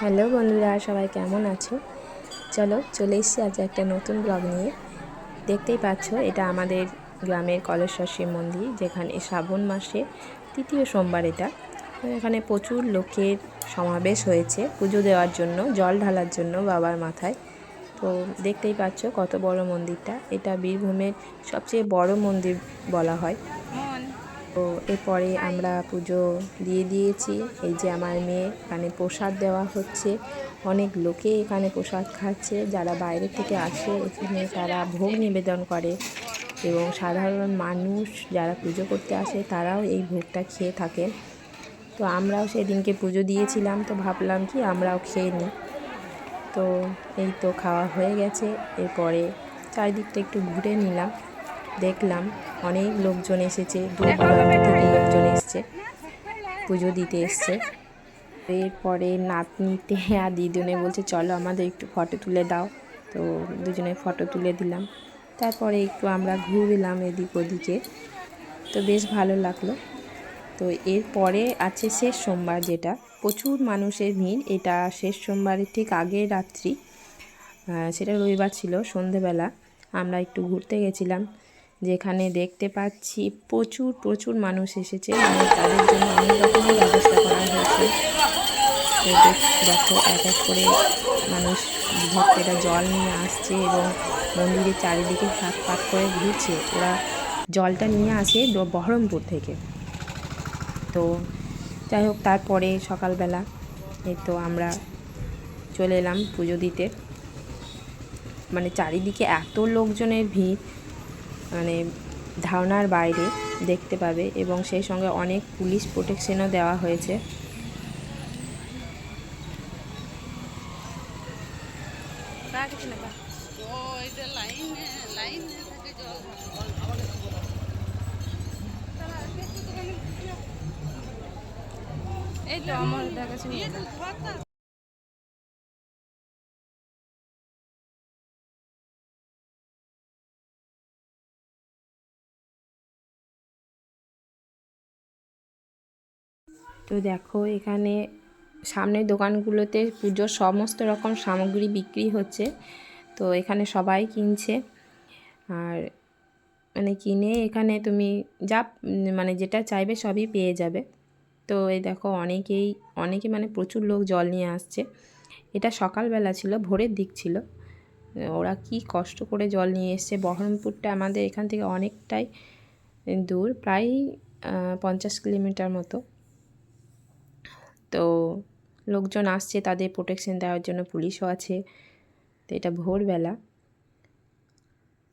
Hello বন্ধুরা, সবাই কেমন আছো? চলো চলে এসেছি আজ একটা নতুন ব্লগ নিয়ে। দেখতেই পাচ্ছ, এটা আমাদের গ্রামের কলেশ্বর শিব মন্দির, যেখানে শ্রাবণ মাসে তৃতীয় সোমবার এটা। এখানে প্রচুর লোকের সমাবেশ হয়েছে পুজো দেওয়ার জন্য, জল ঢালার জন্য বাবার মাথায়। তো দেখতেই পাচ্ছ কত বড় মন্দিরটা। এটা বীরভূমের সবচেয়ে বড় মন্দির বলা হয়। তো এরপরে আমরা পুজো দিয়ে দিয়েছি। এই যে আমার মেয়ে, এখানে প্রসাদ দেওয়া হচ্ছে। অনেক লোকে এখানে প্রসাদ খাচ্ছে। যারা বাইরে থেকে আসে, এখানে তারা ভোগ নিবেদন করে এবং সাধারণ মানুষ যারা পুজো করতে আসে, তারাও এই ভোগটা খেয়ে থাকে। তো আমরাও সেদিনকে পুজো দিয়েছিলাম। তো ভাবলাম কি আমরাও খেয়ে নিই। তো এই তো খাওয়া হয়ে গেছে। এরপরে চারিদিকটা একটু ঘুরে নিলাম। দেখলাম অনেক লোকজন এসেছে দূর দূরান্ত থেকে লোকজন এসছে, পুজো দিতে এসছে। এরপরে নাতনিতে আর দিদুনে বলছে, চলো আমাদের একটু ফটো তুলে দাও। তো দুজনে ফটো তুলে দিলাম। তারপরে একটু আমরা ঘুরলাম এদিক ওদিকে। তো বেশ ভালো লাগল। তো এরপরে আছে শেষ সোমবার যেটা। প্রচুর মানুষের ভিড়। এটা শেষ সোমবারের ঠিক আগের রাত্রি। সেটা রবিবার ছিল, সন্ধেবেলা। আমরা একটু ঘুরতে গেছিলাম। যেখানে দেখতে পাচ্ছি প্রচুর প্রচুর মানুষ এসেছে। মানে তাদের জন্য অনেক রকমের ব্যবস্থা করা হয়েছে। দেখো, এক এক করে মানুষ ভক্তেরা জল নিয়ে আসছে এবং মন্দিরের চারিদিকে ফাঁক ফাঁক করে ঘুরছে। ওরা জলটা নিয়ে আসে বহরমপুর থেকে। তো যাই হোক, তারপরে সকালবেলা এই তো আমরা চলে এলাম পুজো দিতে। মানে চারিদিকে এত লোকজনের ভিড়। মানে ধারণার বাইরে দেখতে পাবে এবং সেই সঙ্গে অনেক পুলিশ প্রোটেকশনও দেওয়া হয়েছে। এই তো আমার দেখা তো দেখো, এখানে সামনের দোকানগুলোতে পুজোর সমস্ত রকম সামগ্রী বিক্রি হচ্ছে। তো এখানে সবাই কিনছে। আর মানে কিনে এখানে তুমি যা মানে যেটা চাইবে সবই পেয়ে যাবে। তো এই দেখো, অনেকেই, অনেকে মানে প্রচুর লোক জল নিয়ে আসছে। এটা সকালবেলা ছিল, ভোরের দিক ছিল। ওরা কি কষ্ট করে জল নিয়ে এসছে। বহরমপুরটা আমাদের এখান থেকে অনেকটাই দূর, প্রায় পঞ্চাশ কিলোমিটার মতো। তো লোকজন আসছে, তাদের প্রোটেকশন দেওয়ার জন্য পুলিশও আছে। তো এটা ভোরবেলা।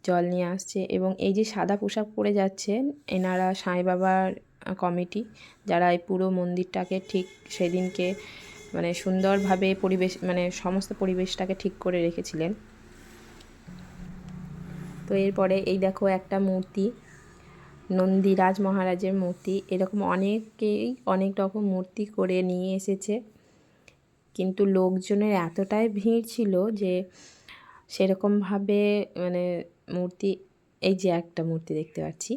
জল নিয়ে আসছে এবং এই যে সাদা পোশাক পরে যাচ্ছেন এনারা সাঁই বাবার কমিটি যারা এই পুরো মন্দিরটাকে ঠিক সেদিনকে মানে সুন্দরভাবে পরিবেশ মানে সমস্ত পরিবেশটাকে ঠিক করে রেখেছিলেন। তো এরপরে এই দেখো একটা মূর্তি। নন্দীরাজ মহারাজের মূর্তি, এরকম অনেকেই অনেক রকম মূর্তি করে নিয়ে এসেছে। কিন্তু লোকজনের এতটাই ভিড় ছিল যে সেরকমভাবে মানে মূর্তি, এই যে একটা মূর্তি দেখতে পাচ্ছি।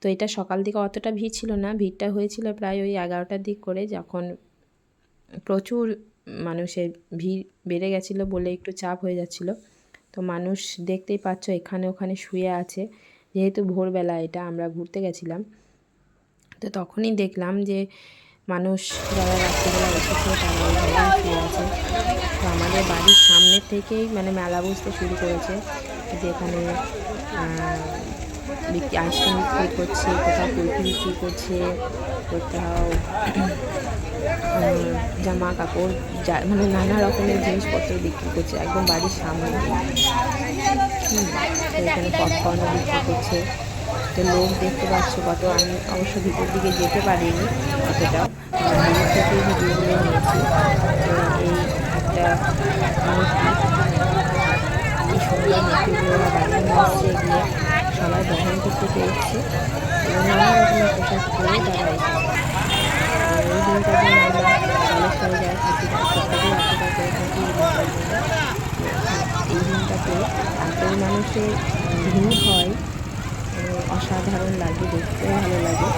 তো এটা সকাল দিকে অতটা ভিড় ছিল না, ভিড়টা হয়েছিল প্রায় ওই এগারোটার দিক করে যখন প্রচুর মানুষের ভিড় বেড়ে গেছিল বলে একটু চাপ হয়ে যাচ্ছিল। তো মানুষ দেখতেই পাচ্ছ এখানে ওখানে শুয়ে আছে। যেহেতু ভোরবেলা এটা আমরা ঘুরতে গেছিলাম, তো তখনই দেখলাম যে মানুষ যারা রাত্রিবেলা এসেছে তারা শুয়ে আছে। তো আমাদের বাড়ির সামনের থেকেই মানে মেলা বসতে শুরু করেছে, যেখানে আইসক্রিম বিক্রি করছে, কোথাও কুলফি বিক্রি করছে, কোথাও জামা কাপড় যা মানে নানা রকমের জিনিসপত্র বিক্রি করছে একদম বাড়ির সামনে। এখানে পপকর্নও বিক্রি করছে। তো লোক দেখতে পাচ্ছ কত, আমি অবশ্য ভিতর দিকে যেতে পারিনি অতটাও দূর থেকে ভিডিওগুলো নিয়েছি তো এই একটা কি সুন্দর মূর্তিগুলো সবাই বহন করতে পেরেছে। এবং নানা রকমের পোশাক পরে তারা এসেছে। এই আমরা যারা থাকি অপেক্ষা করে থাকি এই দিনটার জন্য দিনটাতে এত মানুষের ভিড় হয় অসাধারণ লাগে দেখতেও ভালো লাগে।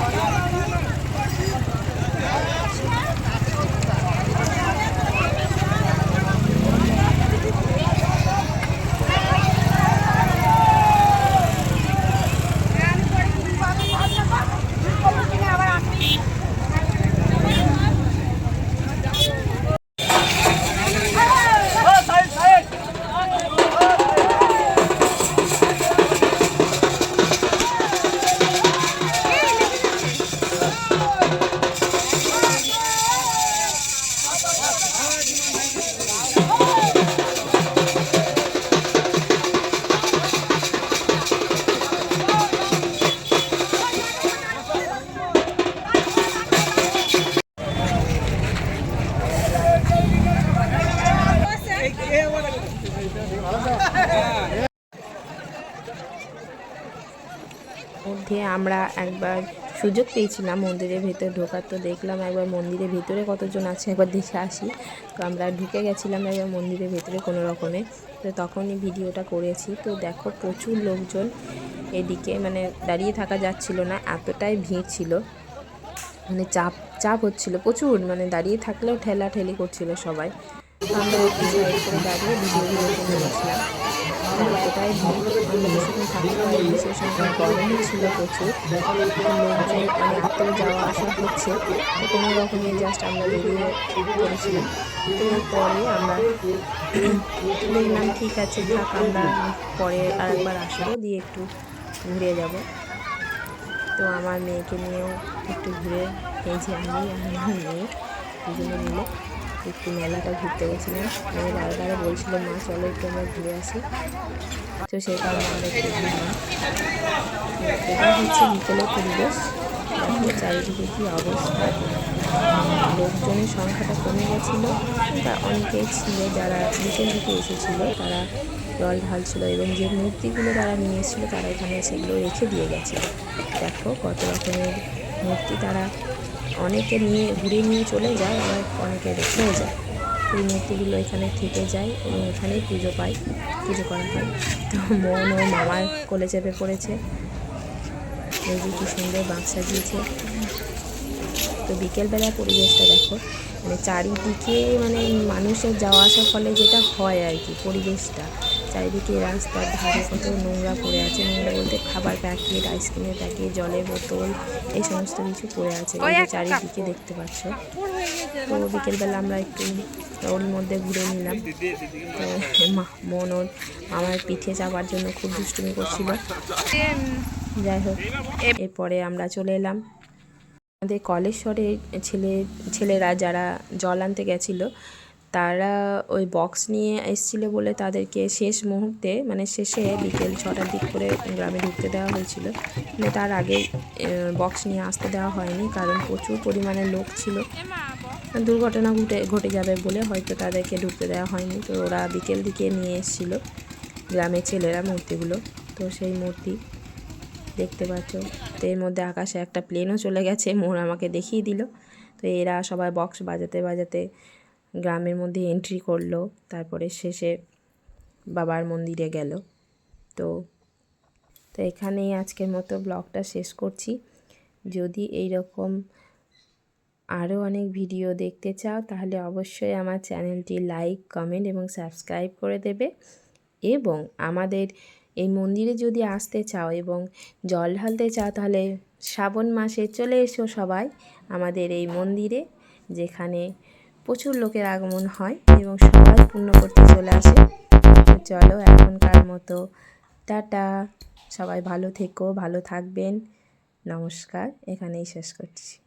দেখে আমরা একবার সুযোগ পেয়েছিলাম মন্দিরের ভেতর ঢোকার, তো দেখলাম একবার মন্দিরের ভেতরে কতজন আছে, একবার দেখে আসি। তো আমরা ঢুকে গেছিলাম একবার মন্দিরের ভেতরে কোনো রকমে। তো তখনই ভিডিওটা করেছি। তো দেখো প্রচুর লোকজন এদিকে মানে দাঁড়িয়ে থাকা যাচ্ছিল না, এতটাই ভিড় ছিল। মানে চাপ চাপ হচ্ছিল প্রচুর মানে দাঁড়িয়ে থাকলেও ঠেলা ঠেলি করছিল সবাই। আমরা দাঁড়িয়ে ভিডিও করে গেছিলাম সেই সময় গরমও ছিল প্রচুর লোকজন এত যাওয়া আসা হচ্ছে কোনো রকমে জাস্ট আমরা বেরিয়ে পড়েছিলাম, তো পরে আমরা দেখলাম ঠিক আছে, থাক, আমরা পরে আরেকবার আসব দিয়ে একটু ঘুরে যাব। তো আমার মেয়েকে নিয়েও একটু ঘুরে, এই যে আমি আমার মেয়ে, দুজনে মিলে একটু মেলাটা ঘুরতে গেছিলাম। মেয়ে বারবার বলছিল, মা, চলো একটু আমরা ঘুরে আসি। তো সেই কারণে আমরা একটু ঘুরলাম এটা হচ্ছে বিকেলের পরিবেশ। চারিদিকে কী অবস্থা। লোকজনের সংখ্যাটা কমে গেছিল। তা অনেকেই ছিল, যারা বিকেল দিকে এসেছিল, তারা জল ঢালছিল এবং যে মূর্তিগুলো তারা নিয়ে এসেছিল, তারা এখানে সেগুলো রেখে দিয়ে গেছে দেখো কত রকমের মূর্তি তারা অনেকে নিয়ে, ঘুরে নিয়ে চলে যায়, আবার অনেকে রেখেও যায়। এই মূর্তিগুলো এখানে থেকে যায় এবং এখানেই পুজো পায় পুজো করা হয় তো মন ও মামার কোলে চেপে পড়েছে। এই যে কি সুন্দর বাঁক সাজিয়েছে। তো বিকেলবেলা পরিবেশটা দেখো মানে চারিদিকে মানে মানুষের যাওয়া আসার ফলে যেটা হয় আর কি, পরিবেশটা। চারিদিকে রাস্তার ধারে কত নোংরা পড়ে আছে। নোংরা বলতে খাবার প্যাকেট আইসক্রিমের প্যাকেট জলের বোতল এই সমস্ত কিছু পড়ে আছে। চারিদিকে দেখতে পাচ্ছ। তো বিকেলবেলা আমরা একটু ওর মধ্যে ঘুরে নিলাম। তো মা- মন ওর আমার পিঠে চাপার জন্য খুব দুষ্টুমি করছিল। যাই হোক এরপরে আমরা চলে এলাম। আমাদের কলেশ্বরে ছেলে ছেলেরা যারা জল আনতে গেছিল তারা ওই বক্স নিয়ে এসেছিল বলে তাদেরকে শেষ মুহূর্তে মানে শেষে বিকেল ছটার দিক করে গ্রামে ঢুকতে দেওয়া হয়েছিল। মানে তার আগে বক্স নিয়ে আসতে দেওয়া হয়নি কারণ প্রচুর পরিমাণে লোক ছিল। দুর্ঘটনা ঘটে ঘটে যাবে বলে হয়তো তাদেরকে ঢুকতে দেওয়া হয়নি। তো ওরা বিকেল দিকে নিয়ে এসেছিল গ্রামের ছেলেরা মূর্তিগুলো। তো সেই মূর্তি দেখতে পাচ্ছ তো এর মধ্যে আকাশে একটা প্লেনও চলে গেছে। মোর আমাকে দেখিয়ে দিল। তো এরা সবাই বক্স বাজাতে বাজাতে গ্রামের মধ্যে এন্ট্রি করল, তারপরে শেষে বাবার মন্দিরে গেল। তো তো এখানেই আজকের মতো ব্লগটা শেষ করছি। যদি এই রকম আরও অনেক ভিডিও দেখতে চাও, তাহলে অবশ্যই আমার চ্যানেলটি লাইক, কমেন্ট এবং সাবস্ক্রাইব করে দেবে। এবং আমাদের এই মন্দিরে যদি আসতে চাও এবং জল ঢালতে চাও, তাহলে শ্রাবণ মাসে চলে এসো সবাই আমাদের এই মন্দিরে, যেখানে প্রচুর লোকের আগমন হয় এবং সবাই পূর্ণ করতে চলে আসে। চলো এখনকার মতো, টাটা। সবাই ভালো থেকো, ভালো থাকবেন। নমস্কার, এখানেই শেষ করছি।